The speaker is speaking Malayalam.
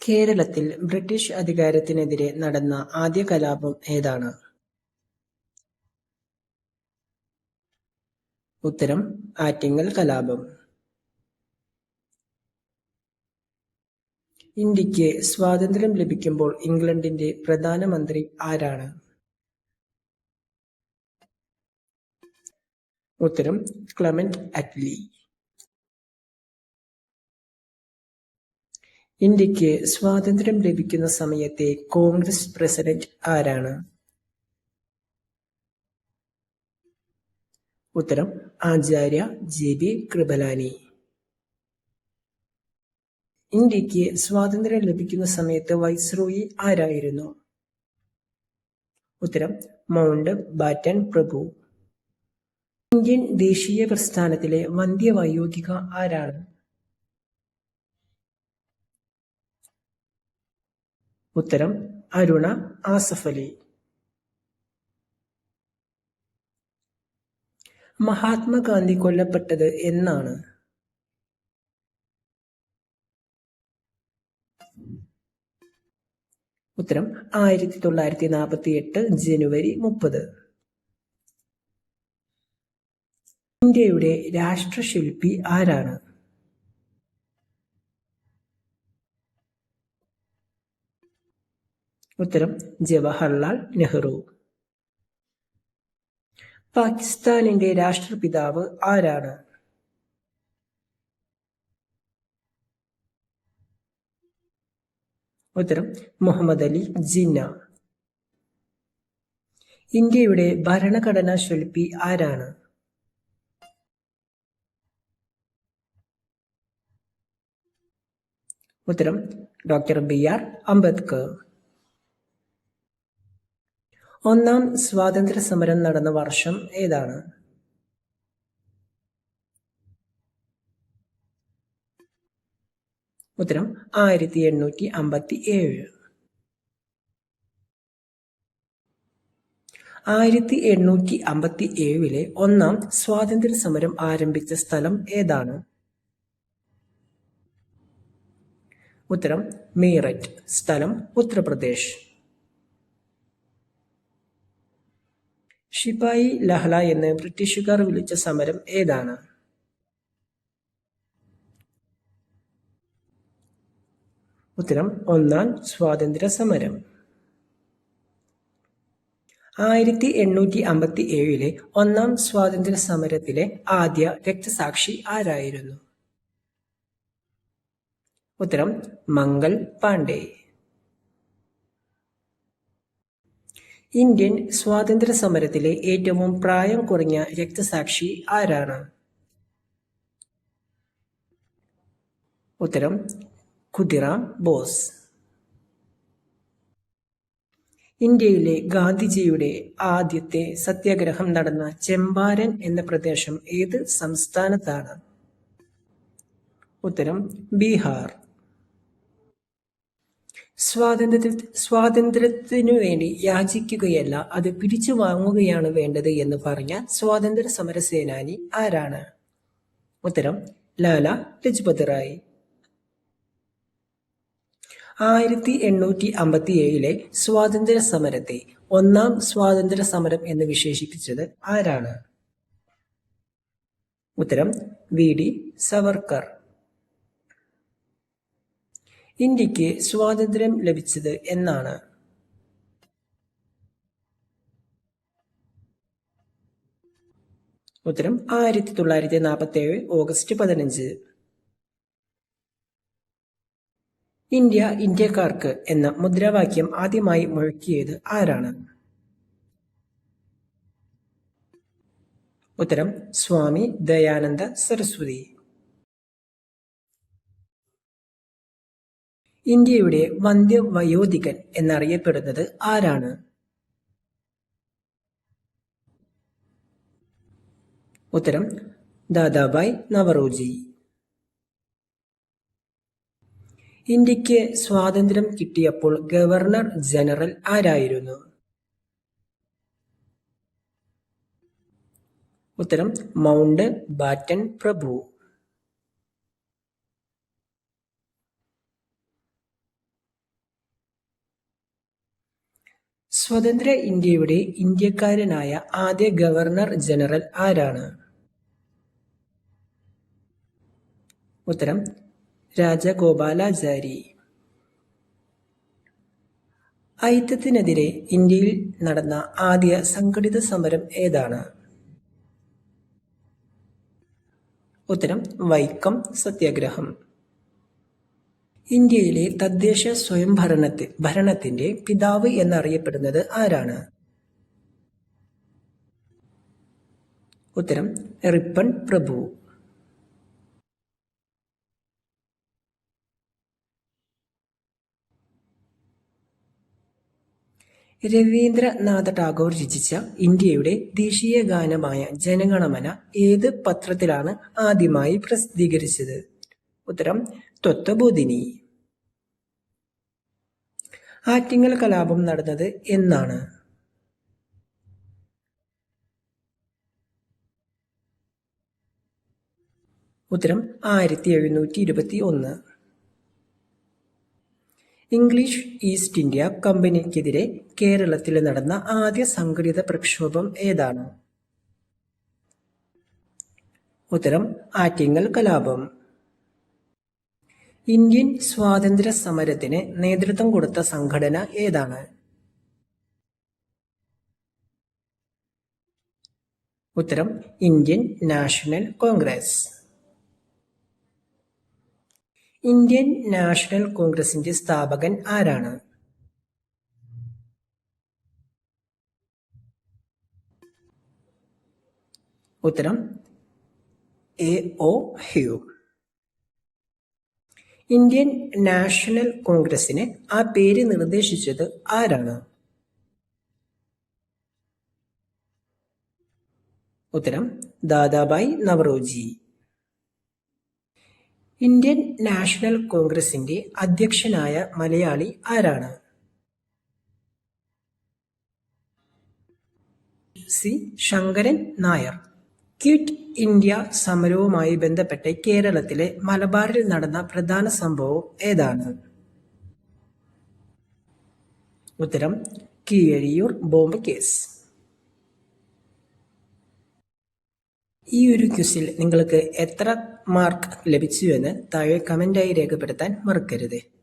കേരളത്തിൽ ബ്രിട്ടീഷ് അധികാരത്തിനെതിരെ നടന്ന ആദ്യ കലാപം ഏതാണ്? ഉത്തരം ആറ്റിങ്ങൽ കലാപം. ഇന്ത്യയ്ക്ക് സ്വാതന്ത്ര്യം ലഭിക്കുമ്പോൾ ഇംഗ്ലണ്ടിന്റെ പ്രധാനമന്ത്രി ആരാണ്? ഉത്തരം ക്ലെമന്റ് അറ്റ്ലി. ഇന്ത്യയ്ക്ക് സ്വാതന്ത്ര്യം ലഭിക്കുന്ന സമയത്തെ കോൺഗ്രസ് പ്രസിഡന്റ് ആരാണ്? ഉത്തരം ആചാര്യ ജെ. ബി. കൃപലാനി. ഇന്ത്യയ്ക്ക് സ്വാതന്ത്ര്യം ലഭിക്കുന്ന സമയത്ത് വൈസ്രോയി ആരായിരുന്നു? ഉത്തരം മൗണ്ട് ബാറ്റൻ പ്രഭു. ഇന്ത്യൻ ദേശീയ പ്രസ്ഥാനത്തിലെ വന്ദ്യവയോധിക ആരാണ്? ഉത്തരം അരുണ ആസഫലി. മഹാത്മാഗാന്ധി കൊല്ലപ്പെട്ടത് എന്നാണ്? ഉത്തരം ആയിരത്തി തൊള്ളായിരത്തി നാൽപ്പത്തി എട്ട് ജനുവരി മുപ്പത്. ഇന്ത്യയുടെ രാഷ്ട്രശില്പി ആരാണ്? ഉത്തരം ജവഹർലാൽ നെഹ്റു. പാകിസ്ഥാനിന്റെ രാഷ്ട്രപിതാവ് ആരാണ്? ഉത്തരം മുഹമ്മദ് അലി ജിന്ന. ഇന്ത്യയുടെ ഭരണഘടനാ ശില്പി ആരാണ്? ഉത്തരം ഡോക്ടർ ബി ആർ അംബേദ്കർ. ഒന്നാം സ്വാതന്ത്ര്യ സമരം നടന്ന വർഷം ഏതാണ്? ഉത്തരം ആയിരത്തി എണ്ണൂറ്റി അമ്പത്തി ഏഴ്. ആയിരത്തി എണ്ണൂറ്റി അമ്പത്തി ഏഴിലെ ഒന്നാം സ്വാതന്ത്ര്യ സമരം ആരംഭിച്ച സ്ഥലം ഏതാണ്? ഉത്തരം മീററ്റ്. സ്ഥലം ഉത്തർപ്രദേശ്. ശിപായി ലഹള എന്ന് ബ്രിട്ടീഷുകാർ വിളിച്ച സമരം ഏതാണ്? ഉത്തരം ഒന്നാം സ്വാതന്ത്ര്യ സമരം. ആയിരത്തി എണ്ണൂറ്റി അമ്പത്തി ഏഴിലെ ഒന്നാം സ്വാതന്ത്ര്യ സമരത്തിലെ ആദ്യ രക്തസാക്ഷി ആരായിരുന്നു? ഉത്തരം മംഗൾ പാണ്ഡെ. ഇന്ത്യൻ സ്വാതന്ത്ര്യ സമരത്തിലെ ഏറ്റവും പ്രായം കുറഞ്ഞ രക്തസാക്ഷി ആരാണ്? ഉത്തരം ഖുദിറാം ബോസ്. ഇന്ത്യയിലെ ഗാന്ധിജിയുടെ ആദ്യത്തെ സത്യാഗ്രഹം നടന്ന ചെമ്പാരൻ എന്ന പ്രദേശം ഏത് സംസ്ഥാനത്താണ്? ഉത്തരം ബീഹാർ. സ്വാതന്ത്ര്യത്തിനു വേണ്ടി യാചിക്കുകയല്ല അത് പിടിച്ചു വാങ്ങുകയാണ് വേണ്ടത് എന്ന് പറഞ്ഞ സ്വാതന്ത്ര്യ സമര സേനാനി ആരാണ്? ഉത്തരം ലാല ലജ്പത് റായ്. ആയിരത്തി എണ്ണൂറ്റി അമ്പത്തി ഏഴിലെ സ്വാതന്ത്ര്യ സമരത്തെ ഒന്നാം സ്വാതന്ത്ര്യ സമരം എന്ന് വിശേഷിപ്പിച്ചത് ആരാണ്? ഉത്തരം വി. ഡി. സവർക്കർ. ഇന്ത്യയ്ക്ക് സ്വാതന്ത്ര്യം ലഭിച്ചത് എന്നാണ്? ഉത്തരം ആയിരത്തി തൊള്ളായിരത്തി നാൽപ്പത്തി ഏഴ് ഓഗസ്റ്റ് പതിനഞ്ച്. ഇന്ത്യ ഇന്ത്യക്കാർക്ക് എന്ന മുദ്രാവാക്യം ആദ്യമായി മുഴക്കിയത് ആരാണ്? ഉത്തരം സ്വാമി ദയാനന്ദ സരസ്വതി. ഇന്ത്യയുടെ വന്ധ്യവയോധികൻ എന്നറിയപ്പെടുന്നത് ആരാണ്? ഉത്തരം ദാദാബായ് നവറോജി. ഇന്ത്യയ്ക്ക് സ്വാതന്ത്ര്യം കിട്ടിയപ്പോൾ ഗവർണർ ജനറൽ ആരായിരുന്നു? ഉത്തരം മൗണ്ട് ബാറ്റൻ പ്രഭു. സ്വതന്ത്ര ഇന്ത്യയുടെ ഇന്ത്യക്കാരനായ ആദ്യ ഗവർണർ ജനറൽ ആരാണ്? ഉത്തരം രാജഗോപാലാചാരി. ഐത്തത്തിനെതിരെ ഇന്ത്യയിൽ നടന്ന ആദ്യ സംഘടിത സമരം ഏതാണ്? ഉത്തരം വൈക്കം സത്യാഗ്രഹം. ഇന്ത്യയിലെ തദ്ദേശ സ്വയംഭരണത്തി ഭരണത്തിന്റെ പിതാവ് എന്നറിയപ്പെടുന്നത് ആരാണ്? ഉത്തരം റിപ്പൺ പ്രഭു. രവീന്ദ്രനാഥ ടാഗോർ രചിച്ച ഇന്ത്യയുടെ ദേശീയ ഗാനമായ ജനഗണമന ഏത് പത്രത്തിലാണ് ആദ്യമായി പ്രസിദ്ധീകരിച്ചത്? ഉത്തരം ത്വത്വബോധിനി ആറ്റിങ്ങൽ കലാപം നടന്നത് എന്നാണ്. ഉത്തരം ആയിരത്തി എഴുന്നൂറ്റി ഇരുപത്തി ഒന്ന് ഇംഗ്ലീഷ് ഈസ്റ്റ് ഇന്ത്യ കമ്പനിക്കെതിരെ കേരളത്തിൽ നടന്ന ആദ്യ സംഘടിത പ്രക്ഷോഭം ഏതാണ്? ഉത്തരം ആറ്റിങ്ങൽ കലാപം. ഇന്ത്യൻ സ്വാതന്ത്ര്യ സമരത്തിന് നേതൃത്വം കൊടുത്ത സംഘടന ഏതാണ്? ഉത്തരം Indian national Congress. Indian national കോൺഗ്രസിന്റെ സ്ഥാപകൻ ആരാണ്? ഉത്തരം A O Hume Indian National കോൺഗ്രസിന് ആ പേര് നിർദ്ദേശിച്ചത് ആരാണ്? ഉത്തരം ദാദാബായ് നവറോജി. ഇന്ത്യൻ നാഷണൽ കോൺഗ്രസിന്റെ അധ്യക്ഷനായ മലയാളി ആരാണ്? C. Sankaran Nair. Quit India സമരവുമായി ബന്ധപ്പെട്ട് കേരളത്തിലെ മലബാറിൽ നടന്ന പ്രധാന സംഭവം ഏതാണ്? ഉത്തരം കീഴിയൂർ ബോംബ് കേസ്. ഈ ഒരു ക്വിസിൽ നിങ്ങൾക്ക് എത്ര മാർക്ക് ലഭിച്ചു എന്ന് താഴെ കമന്റായി രേഖപ്പെടുത്താൻ മറക്കരുത്.